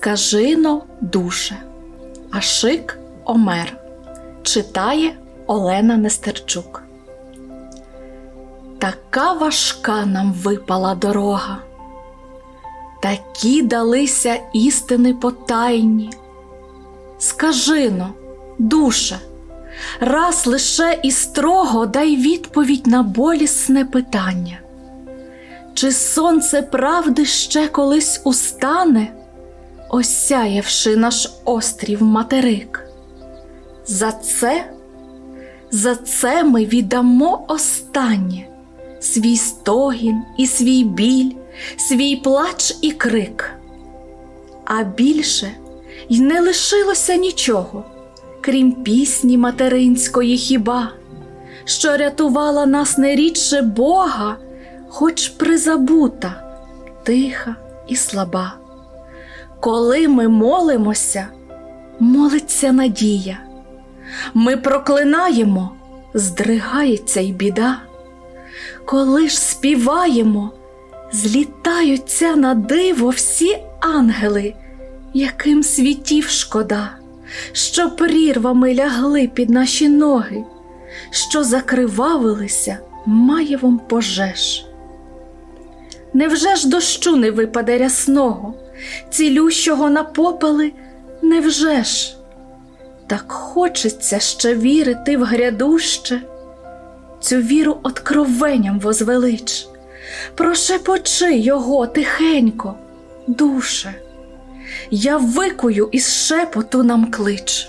Скажино душе. Ашик Омер. Читає Олена Нестерчук. Така важка нам випала дорога. Такі далися істини потайні. Скажино, душе, раз лише і строго дай відповідь на болісне питання. Чи сонце правди ще колись устане, осяявши наш острів материк? За це, за це ми віддамо останнє свій стогін і свій біль, свій плач і крик. А більше й не лишилося нічого, крім пісні материнської хіба, що рятувала нас не рідше Бога, хоч призабута, тиха і слаба. Коли ми молимося, молиться надія. Ми проклинаємо, здригається й біда. Коли ж співаємо, злітаються на диво всі ангели, яким світів шкода, що прірвами лягли під наші ноги, що закривавилися маєвом пожеж. Невже ж дощу не випаде рясного, цілющого на попели, невже ж? Так хочеться ще вірити в грядуще, цю віру откровенням возвелич, прошепочи його тихенько, душе, я викую із шепоту нам клич.